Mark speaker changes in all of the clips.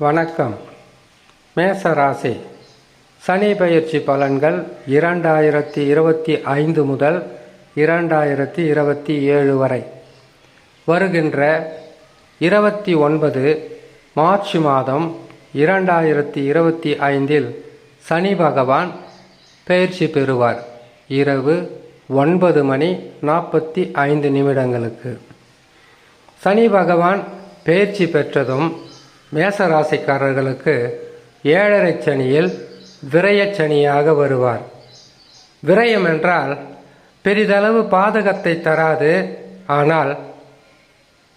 Speaker 1: வணக்கம். மேசராசி. சனி பயிற்சி பலன்கள் இரண்டாயிரத்தி இருபத்தி ஐந்து முதல் இரண்டாயிரத்தி இருபத்தி ஏழு வரை. வருகின்ற இருபத்தி ஒன்பது மார்ச் மாதம் இரண்டாயிரத்தி இருபத்தி ஐந்தில் சனி பகவான் பயிற்சி பெறுவார். இரவு ஒன்பது மணி நாற்பத்தி ஐந்து நிமிடங்களுக்கு. சனி பகவான் பயிற்சி பெற்றதும் மேசராசிக்காரர்களுக்கு ஏழரை சனியில் விரயச்சனியாக வருவார். விரயம் என்றால் பெரிதளவு பாதகத்தை தராது ஆனால்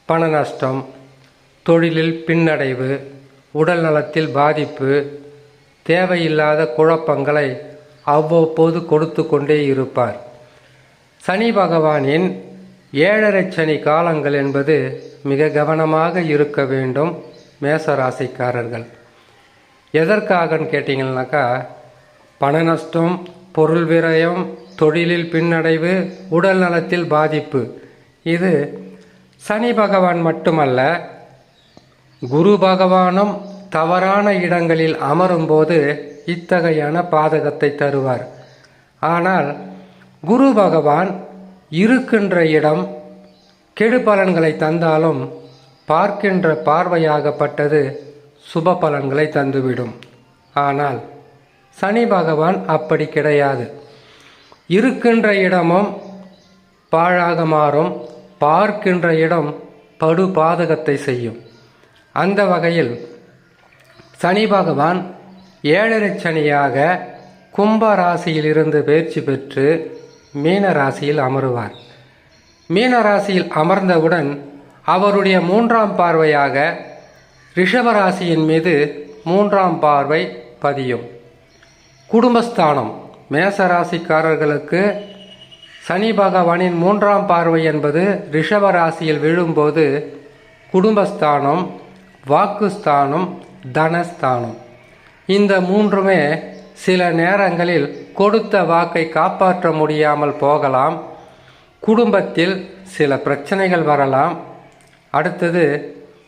Speaker 1: பண நஷ்டம் தொழிலில் பின்னடைவு உடல் நலத்தில் பாதிப்பு தேவையில்லாத குழப்பங்களை அவ்வப்போது கொடுத்து கொண்டே இருப்பார். சனி பகவானின் ஏழரை சனி காலங்கள் என்பது மிக கவனமாக இருக்க வேண்டும். மேச ராசிக்காரர்கள் எதற்காகன்னு கேட்டிங்கன்னாக்கா பண நஷ்டம் பொருள் விரயம் தொழிலில் பின்னடைவு உடல் நலத்தில் பாதிப்பு. இது சனி பகவான் மட்டுமல்ல குரு பகவானும் தவறான இடங்களில் அமரும்போது இத்தகையான பாதகத்தை தருவார். ஆனால் குரு பகவான் இருக்கின்ற இடம் கெடு பலன்களை தந்தாலும் பார்க்கின்ற பார்வையாகப்பட்டது சுப பலன்களை தந்துவிடும். ஆனால் சனி பகவான் அப்படி கிடையாது. இருக்கின்ற இடமும் பாழாக மாறும். பார்க்கின்ற இடம் படு பாதகத்தை செய்யும். அந்த வகையில் சனி பகவான் ஏழரை சனியாக கும்ப ராசியிலிருந்து பயிற்சி பெற்று மீன ராசியில் அமருவார். மீன ராசியில் அமர்ந்தவுடன் அவருடைய மூன்றாம் பார்வையாக ரிஷபராசியின் மீது மூன்றாம் பார்வை பதியும். குடும்பஸ்தானம். மேசராசிக்காரர்களுக்கு சனி பகவானின் மூன்றாம் பார்வை என்பது ரிஷபராசியில் விழும்போது குடும்பஸ்தானம் வாக்குஸ்தானம் தனஸ்தானம். இந்த மூன்றுமே சில நேரங்களில் கொடுத்த வாக்கை காப்பாற்ற முடியாமல் போகலாம். குடும்பத்தில் சில பிரச்சனைகள் வரலாம். அடுத்தது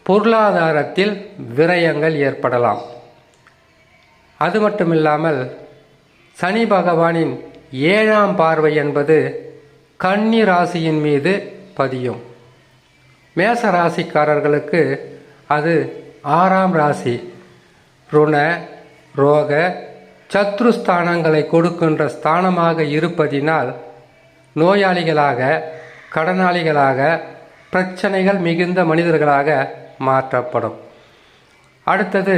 Speaker 1: பொருளாதாரத்தில் விரயங்கள் ஏற்படலாம். அது மட்டுமில்லாமல் சனி பகவானின் ஏழாம் பார்வை என்பது கன்னி ராசியின் மீது பதியும். மேச ராசிக்காரர்களுக்கு அது ஆறாம் ராசி. ருண ரோக சத்ருஸ்தானங்களை கொடுக்கின்ற ஸ்தானமாக இருப்பதினால் நோயாளிகளாக கடனாளிகளாக பிரச்சனைகள் மிகுந்த மனிதர்களாக மாற்றப்படும். அடுத்தது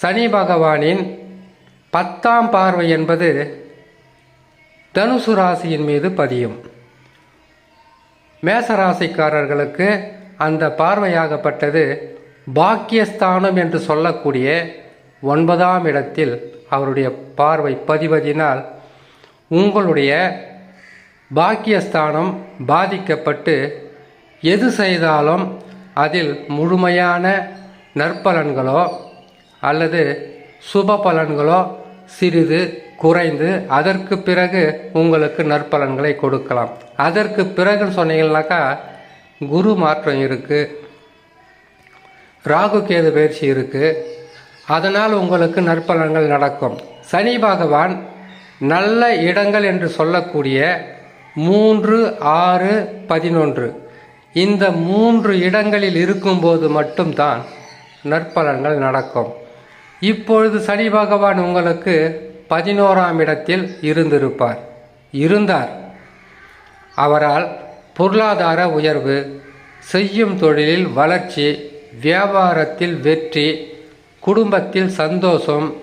Speaker 1: சனி பகவானின் பத்தாம் பார்வை என்பது தனுசு ராசியின் மீது பதியும். மேசராசிக்காரர்களுக்கு அந்த பார்வையாகப்பட்டது பாக்கியஸ்தானம் என்று சொல்லக்கூடிய ஒன்பதாம் இடத்தில் அவருடைய பார்வை பதிவதினால் உங்களுடைய பாக்கியஸ்தானம் பாதிக்கப்பட்டு எது செய்தாலும் அதில் முழுமையான நற்பலன்களோ அல்லது சுப பலன்களோ சிறிது குறைந்து அதற்கு பிறகு உங்களுக்கு நற்பலன்களை கொடுக்கலாம். அதற்கு பிறகுன்னு சொன்னீங்கன்னாக்கா குரு மாற்றம் இருக்குது ராகு கேது பயிற்சி இருக்குது அதனால் உங்களுக்கு நற்பலன்கள் நடக்கும். சனி பகவான் நல்ல இடங்கள் என்று சொல்லக்கூடிய மூன்று ஆறு பதினொன்று. இந்த மூன்று இடங்களில் இருக்கும்போது மட்டும்தான் நற்பலன்கள் நடக்கும். இப்பொழுது சனி பகவான் உங்களுக்கு பதினோராம் இடத்தில் இருந்திருப்பார். இருந்தார். அவரால் பொருளாதார உயர்வு செய்யும் தொழிலில் வளர்ச்சி வியாபாரத்தில் வெற்றி குடும்பத்தில் சந்தோஷம்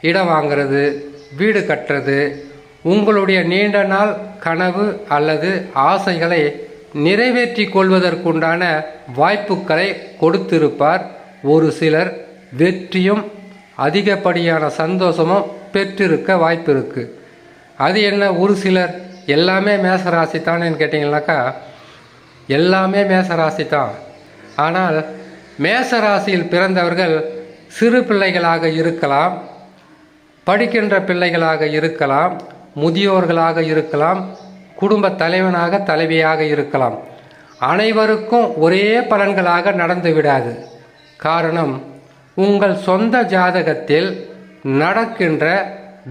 Speaker 1: இடம் வாங்கிறது வீடு கட்டுறது உங்களுடைய நீண்ட நாள் கனவு அல்லது ஆசைகளை நிறைவேற்றி கொள்வதற்குண்டான வாய்ப்புகளை கொடுத்திருப்பார். ஒரு சிலர் வெற்றியும் அதிகப்படியான சந்தோஷமும் பெற்றிருக்க வாய்ப்பு இருக்கு அது என்ன? ஒரு சிலர் எல்லாமே மேசராசி தானேன்னு கேட்டிங்கனாக்கா எல்லாமே மேசராசி தான் ஆனால் மேசராசியில் பிறந்தவர்கள் சிறு பிள்ளைகளாக இருக்கலாம் படிக்கின்ற பிள்ளைகளாக இருக்கலாம் முதியோர்களாக இருக்கலாம் குடும்ப தலைவனாக தலைவியாக இருக்கலாம். அனைவருக்கும் ஒரே பலன்களாக நடந்து விடாது. காரணம் உங்கள் சொந்த ஜாதகத்தில் நடக்கின்ற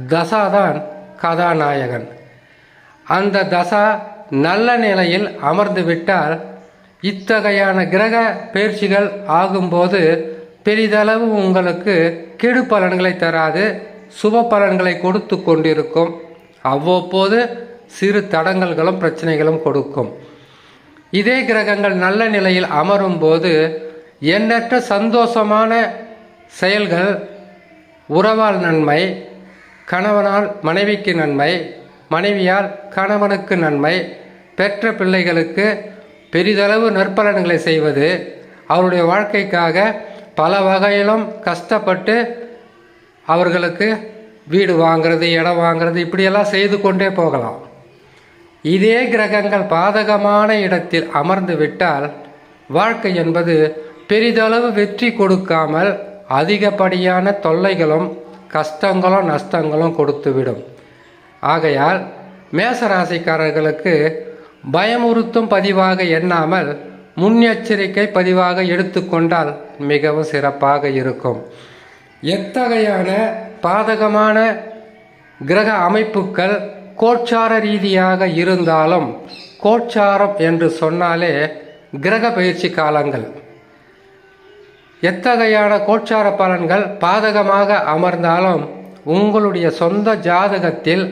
Speaker 1: தசாதான் கதாநாயகன். அந்த தசா நல்ல நிலையில் அமர்ந்து விட்டால் இத்தகையான கிரக பயிற்சிகள் ஆகும்போது பெரிதளவு உங்களுக்கு கெடு பலன்களை தராது சுப பலன்களை கொடுத்து கொண்டிருக்கும். அவ்வப்போது சிறு தடங்கல்களும் பிரச்சனைகளும் கொடுக்கும். இதே கிரகங்கள் நல்ல நிலையில் அமரும் போது எண்ணற்ற சந்தோஷமான செயல்கள் உறவால் நன்மை கணவனால் மனைவிக்கு நன்மை மனைவியால் கணவனுக்கு நன்மை பெற்ற பிள்ளைகளுக்கு பெரிதளவு நற்பலன்களை செய்வது அவருடைய வாழ்க்கைக்காக பல வகையிலும் கஷ்டப்பட்டு அவர்களுக்கு வீடு வாங்கிறது இடம் வாங்கிறது இப்படியெல்லாம் செய்து கொண்டே போகலாம். இதே கிரகங்கள் பாதகமான இடத்தில் அமர்ந்து விட்டால் வாழ்க்கை என்பது பெரிதளவு வெற்றி கொடுக்காமல் அதிகப்படியான தொல்லைகளும் கஷ்டங்களும் நஷ்டங்களும் கொடுத்துவிடும். ஆகையால் மேசராசிக்காரர்களுக்கு பயமுறுத்தும் பதிவாக எண்ணாமல் முன்னெச்சரிக்கை பதிவாக எடுத்துக்கொண்டால் மிகவும் சிறப்பாக இருக்கும். எத்தகையான பாதகமான கிரக அமைப்புகள் கோட்சார ரீதியாக இருந்தாலும் கோட்சாரம் என்று சொன்னாலே கிரக பயிற்சி காலங்கள். எத்தகையான கோட்சார பலன்கள் பாதகமாக அமர்ந்தாலும் உங்களுடைய சொந்த ஜாதகத்தில்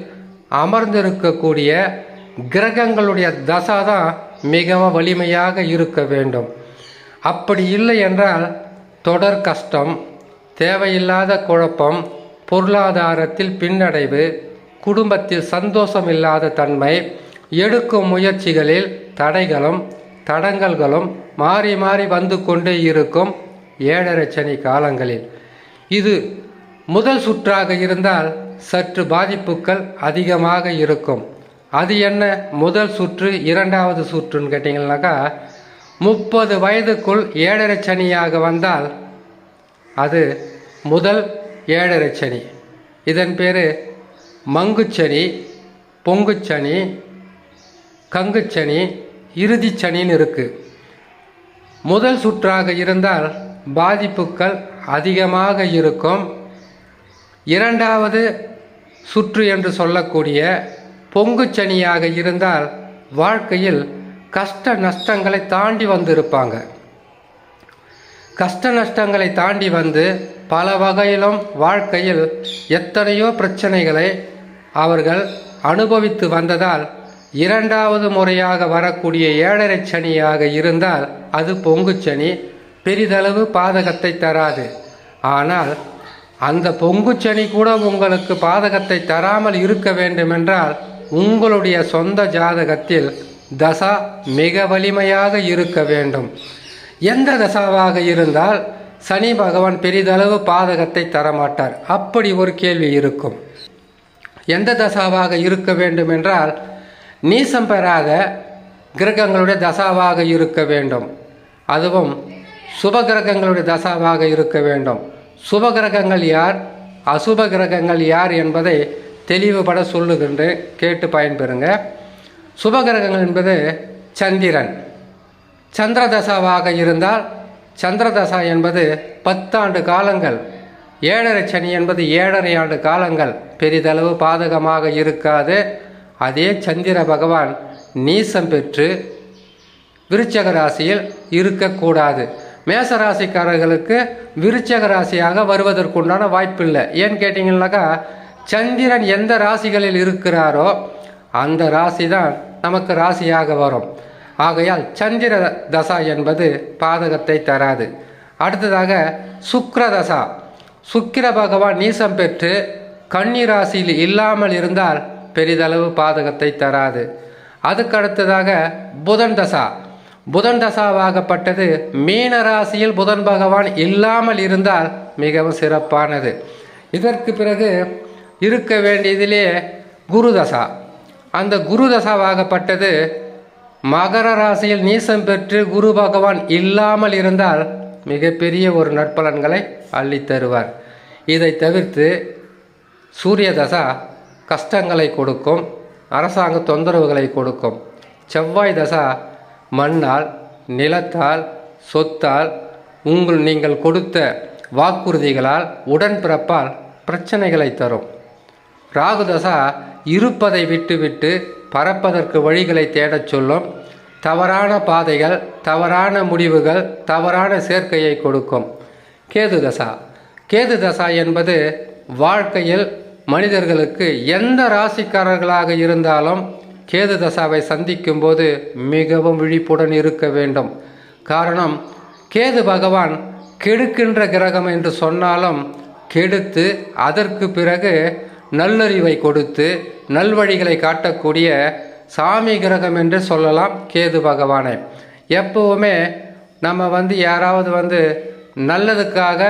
Speaker 1: அமர்ந்திருக்கக்கூடிய கிரகங்களுடைய தசா தான் மிகவும் வலிமையாக இருக்க வேண்டும். அப்படி இல்லை என்றால் தொடர் கஷ்டம் தேவையில்லாத குழப்பம் பொருளாதாரத்தில் பின்னடைவு குடும்பத்தில் சந்தோஷம் இல்லாத தன்மை எடுக்கும் முயற்சிகளில் தடைகளும் தடங்கல்களும் மாறி மாறி வந்து கொண்டே இருக்கும் ஏழரை சனி காலங்களில். இது முதல் சுற்றாக இருந்தால் சற்று பாதிப்புகள் அதிகமாக இருக்கும். அது என்ன முதல் சுற்று இரண்டாவது சுற்றுன்னு கேட்டிங்கனாக்கா முப்பது வயதுக்குள் ஏழரை சனியாக வந்தால் அது முதல் ஏழரை சனி. இதன் பேர் மங்குச்சனி பொங்குச்சனி கங்குச்சனி இறுதிச்சனின்னு இருக்குது முதல் சுற்றாக இருந்தால் பாதிப்புகள் அதிகமாக இருக்கும். இரண்டாவது சுற்று என்று சொல்லக்கூடிய பொங்குச்சனியாக இருந்தால் வாழ்க்கையில் கஷ்ட நஷ்டங்களை தாண்டி வந்திருப்பாங்க. கஷ்ட நஷ்டங்களை தாண்டி வந்து பல வகையிலும் வாழ்க்கையில் எத்தனையோ பிரச்சனைகளை அவர்கள் அனுபவித்து வந்ததால் இரண்டாவது முறையாக வரக்கூடிய ஏழரை சனியாக இருந்தால் அது பொங்குச்சனி பெரிதளவு பாதகத்தை தராது. ஆனால் அந்த பொங்குச்சனி கூட உங்களுக்கு பாதகத்தை தராமல் இருக்க வேண்டுமென்றால் உங்களுடைய சொந்த ஜாதகத்தில் தசா மிக வலிமையாக இருக்க வேண்டும். எந்த தசாவாக இருந்தால் சனி பகவான் பெரிதளவு பாதகத்தை தரமாட்டார். அப்படி ஒரு கேள்வி இருக்கும். எந்த தசாவாக இருக்க வேண்டும் என்றால் நீசம் பெறாத கிரகங்களுடைய தசாவாக இருக்க வேண்டும். அதுவும் சுப கிரகங்களுடைய தசாவாக இருக்க வேண்டும். சுப கிரகங்கள் யார்? அசுப கிரகங்கள் யார் என்பதை தெளிவுபட சொல்லுகின்றேன். கேட்டு பயன்பெறுங்க. சுப கிரகங்கள் என்பது சந்திரன். சந்திரதசாவாக இருந்தால் சந்திரதசா என்பது பத்தாண்டு காலங்கள். ஏழரை சனி என்பது ஏழரை ஆண்டு காலங்கள். பெரிதளவு பாதகமாக இருக்காது. அதே சந்திர பகவான் நீசம் பெற்று விருச்சக ராசியில் இருக்கக்கூடாது. மேச ராசிக்காரர்களுக்கு விருச்சக ராசியாக வருவதற்குண்டான வாய்ப்பில்லை. ஏன்னு கேட்டிங்கன்னாக்கா சந்திரன் எந்த ராசிகளில் இருக்கிறாரோ அந்த ராசி தான் நமக்கு ராசியாக வரும். ஆகையால் சந்திர தசா என்பது பாதகத்தை தராது. அடுத்ததாக சுக்ர தசா சுக்கிர பகவான் நீசம் பெற்று கன்னி ராசியில் இல்லாமல் இருந்தால் பெரிதளவு பாதகத்தை தராது. அதுக்கு அடுத்ததாக புதன் தசா. புதன் தசாவாகப்பட்டது மீன ராசியில் புதன் பகவான் இல்லாமல் இருந்தால் மிகவும் சிறப்பானது. இதற்கு பிறகு இருக்க வேண்டியதிலே குரு தசா. அந்த குரு தசாவாகப்பட்டது மகர ராசியில் நீசம் பெற்று குரு பகவான் இல்லாமல் இருந்தால் மிகப்பெரிய ஒரு நற்பலன்களை அள்ளித்தருவார் இதை தவிர்த்து சூரிய தசா கஷ்டங்களை கொடுக்கும் அரசாங்க தொந்தரவுகளை கொடுக்கும். செவ்வாய் தசா மண்ணால் நிலத்தால் சொத்தால் உங்கள் நீங்கள் கொடுத்த வாக்குறுதிகளால் உடன்பிறப்பால் பிரச்சனைகளை தரும். ராகுதசா இருப்பதை விட்டுவிட்டு பறப்பதற்கு வழிகளை தேடச் சொல்லும். தவறான பாதைகள் தவறான முடிவுகள் தவறான சேர்க்கையை கொடுக்கும். கேது தசா. கேது தசா என்பது வாழ்க்கையில் மனிதர்களுக்கு எந்த ராசிக்காரர்களாக இருந்தாலும் கேது தசாவை சந்திக்கும் போது மிகவும் விழிப்புடன் இருக்க வேண்டும். காரணம் கேது பகவான் கெடுக்கின்ற கிரகம் என்று சொன்னாலும் கெடுத்து அதற்கு பிறகு நல்லறிவை கொடுத்து நல்வழிகளை காட்டக்கூடிய சாமி கிரகம் என்று சொல்லலாம் கேது பகவானை. எப்பவுமே நம்ம வந்து யாராவது வந்து நல்லதுக்காக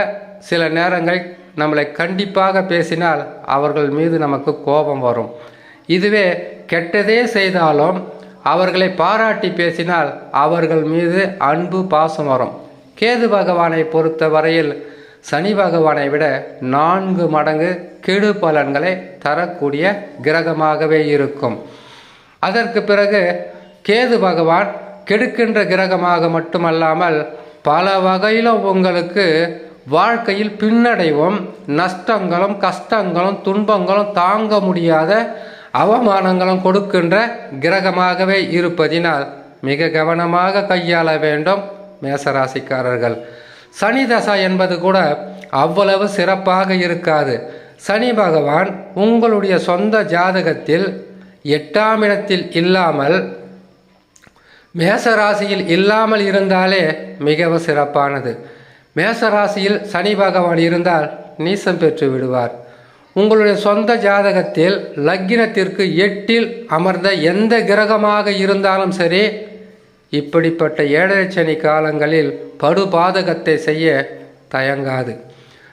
Speaker 1: சில நேரங்கள் நம்மளை கண்டிப்பாக பேசினால் அவர்கள் மீது நமக்கு கோபம் வரும். இதுவே கெட்டதே செய்தாலும் அவர்களை பாராட்டி பேசினால் அவர்கள் மீது அன்பு பாசம் வரும். கேது பகவானை பொறுத்த வரையில் சனி பகவானை விட நான்கு மடங்கு கெடு பலன்களை தரக்கூடிய கிரகமாகவே இருக்கும். அதற்கு பிறகு கேது பகவான் கெடுக்கின்ற கிரகமாக மட்டுமல்லாமல் பல வகையிலும் உங்களுக்கு வாழ்க்கையில் பின்னடைவும் நஷ்டங்களும் கஷ்டங்களும் துன்பங்களும் தாங்க முடியாத அவமானங்களும் கொடுக்கின்ற கிரகமாகவே இருப்பதினால் மிக கவனமாக கையாள வேண்டும் மேசராசிக்காரர்கள். சனி தசா என்பது கூட அவ்வளவு சிறப்பாக இருக்காது. சனி பகவான் உங்களுடைய சொந்த ஜாதகத்தில் எட்டாம் இடத்தில் இல்லாமல் மேசராசியில் இல்லாமல் இருந்தாலே மிகவும் சிறப்பானது. மேசராசியில் சனி பகவான் இருந்தால் நீசம் பெற்று விடுவார். உங்களுடைய சொந்த ஜாதகத்தில் லக்கினத்திற்கு எட்டில் அமர்ந்த எந்த கிரகமாக இருந்தாலும் சரி இப்படிப்பட்ட ஏழரை சனி காலங்களில் படுபாதகத்தை செய்ய தயங்காது.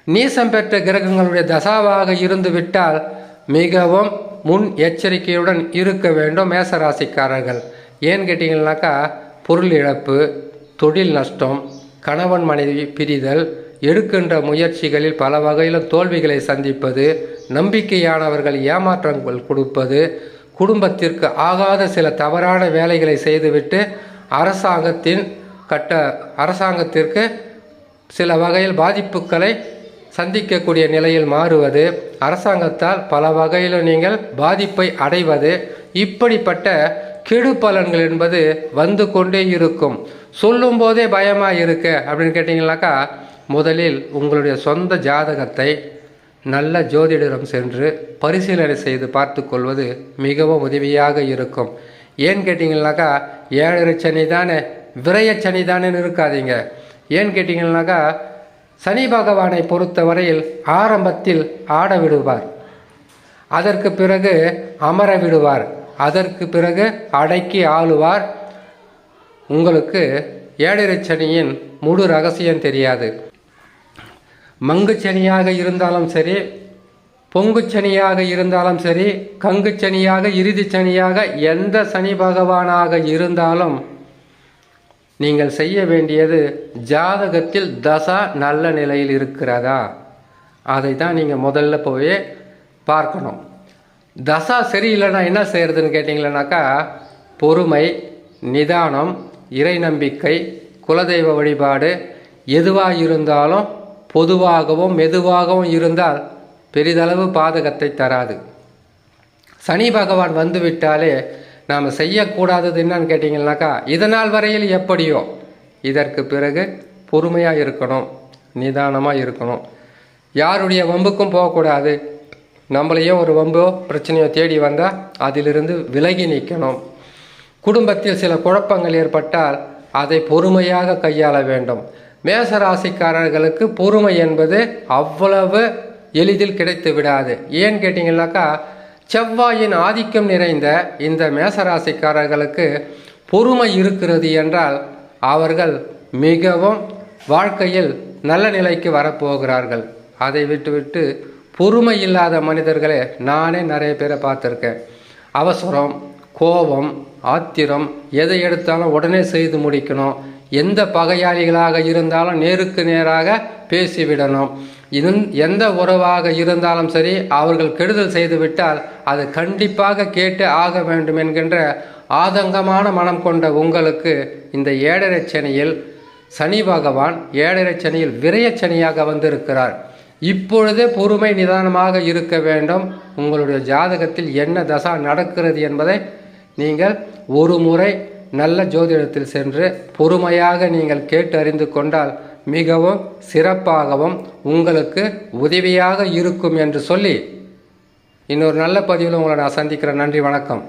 Speaker 1: நீசம் பெற்ற கிரகங்களுடைய தசாவாக இருந்து விட்டால் மிகவும் முன் எச்சரிக்கையுடன் இருக்க வேண்டும் மேசராசிக்காரர்கள். ஏன்னு கேட்டிங்கன்னாக்கா பொருள் இழப்பு தொழில் நஷ்டம் கணவன் மனைவி பிரிதல் எடுக்கின்ற முயற்சிகளில் பல வகையிலும் தோல்விகளை சந்திப்பது நம்பிக்கையானவர்கள் ஏமாற்றங்கள் கொடுப்பது குடும்பத்திற்கு ஆகாத சில தவறான வேலைகளை செய்துவிட்டு அரசாங்கத்தின் கட்ட அரசாங்கத்திற்கு சில வகையில் பாதிப்புகளை சந்திக்கக்கூடிய நிலையில் மாறுவது அரசாங்கத்தால் பல வகையிலும் நீங்கள் பாதிப்பை அடைவது இப்படிப்பட்ட கெடு பலன்கள் என்பது வந்து கொண்டே இருக்கும். சொல்லும் போதே பயமாக இருக்கு அப்படின்னு கேட்டிங்கனாக்கா முதலில் உங்களுடைய சொந்த ஜாதகத்தை நல்ல ஜோதிடரிடம் சென்று பரிசீலனை செய்து பார்த்து கொள்வது மிகவும் உதவியாக இருக்கும். ஏன்னு கேட்டிங்கனாக்கா ஏழரை சனி தானே விரைய சனி தானேன்னு இருக்காதீங்க. ஏன்னு கேட்டிங்கனாக்கா சனி பகவானை பொறுத்தவரையில் ஆரம்பத்தில் ஆட விடுவார். அதற்கு பிறகு அமர விடுவார். அதற்கு பிறகு அடக்கி ஆளுவார். உங்களுக்கு ஏழரை சனியின் முழு ரகசியம் தெரியாது. மங்குச்சனியாக இருந்தாலும் சரி பொங்குச்சனியாக இருந்தாலும் சரி கங்குச்சனியாக இறுதிச்சனியாக சனியாக எந்த சனி பகவானாக இருந்தாலும் நீங்கள் செய்ய வேண்டியது ஜாதகத்தில் தசா நல்ல நிலையில் இருக்கிறதா? அதை தான் நீங்கள் முதல்ல போய் பார்க்கணும். தசா சரியில்லைன்னா என்ன செய்கிறதுன்னு கேட்டிங்களேனாக்கா பொறுமை நிதானம் இறை நம்பிக்கை குலதெய்வ வழிபாடு எதுவாக இருந்தாலும் பொதுவாகவும் மெதுவாகவும் இருந்தால் பெரிதளவு பாதகத்தை தராது. சனி பகவான் வந்து விட்டாலே நாம் செய்யக்கூடாதது என்னன்னு கேட்டிங்கனாக்கா இதனால் வரையில் எப்படியோ இதற்கு பிறகு பொறுமையாக இருக்கணும் நிதானமாக இருக்கணும். யாருடைய வம்புக்கும் போகக்கூடாது. நம்மளையும் ஒரு வம்போ பிரச்சனையோ தேடி வந்தால் அதிலிருந்து விலகி நிற்கணும் குடும்பத்தில் சில குழப்பங்கள் ஏற்பட்டால் அதை பொறுமையாக கையாள வேண்டும். மேச ராசிக்காரர்களுக்கு பொறுமை என்பது அவ்வளவு எளிதில் கிடைத்து விடாது. ஏன்னு கேட்டிங்கனாக்கா செவ்வாயின் ஆதிக்கம் நிறைந்த இந்த மேசராசிக்காரர்களுக்கு பொறுமை இருக்கிறது என்றால் அவர்கள் மிகவும் வாழ்க்கையில் நல்ல நிலைக்கு வரப்போகிறார்கள். அதை விட்டுவிட்டு பொறுமை இல்லாத மனிதர்களே நானே நிறைய பேரை பார்த்துருக்கேன். அவசரம் கோபம் ஆத்திரம் எதை எடுத்தாலும் உடனே செய்து முடிக்கணும். எந்த பகையாளிகளாக இருந்தாலும் நேருக்கு நேராக பேசிவிடணும். இதன் எந்த உறவாக இருந்தாலும் சரி அவர்கள் கெடுதல் செய்துவிட்டால் அது கண்டிப்பாக கேட்டு ஆக வேண்டும் என்கின்ற ஆதங்கமான மனம் கொண்ட உங்களுக்கு இந்த ஏழரை சனியில் சனி பகவான் ஏழரை சனியில் வந்திருக்கிறார். இப்பொழுதே பொறுமை நிதானமாக இருக்க வேண்டும். உங்களுடைய ஜாதகத்தில் என்ன தசா நடக்கிறது என்பதை நீங்கள் ஒரு முறை நல்ல ஜோதிடத்தில் சென்று பொறுமையாக நீங்கள் கேட்டு அறிந்து கொண்டால் மிகவும் சிறப்பாகவும் உங்களுக்கு உதவியாக இருக்கும் என்று சொல்லி இன்னொரு நல்ல பதிவில் உங்களை நான் சந்திக்கிறேன். நன்றி வணக்கம்.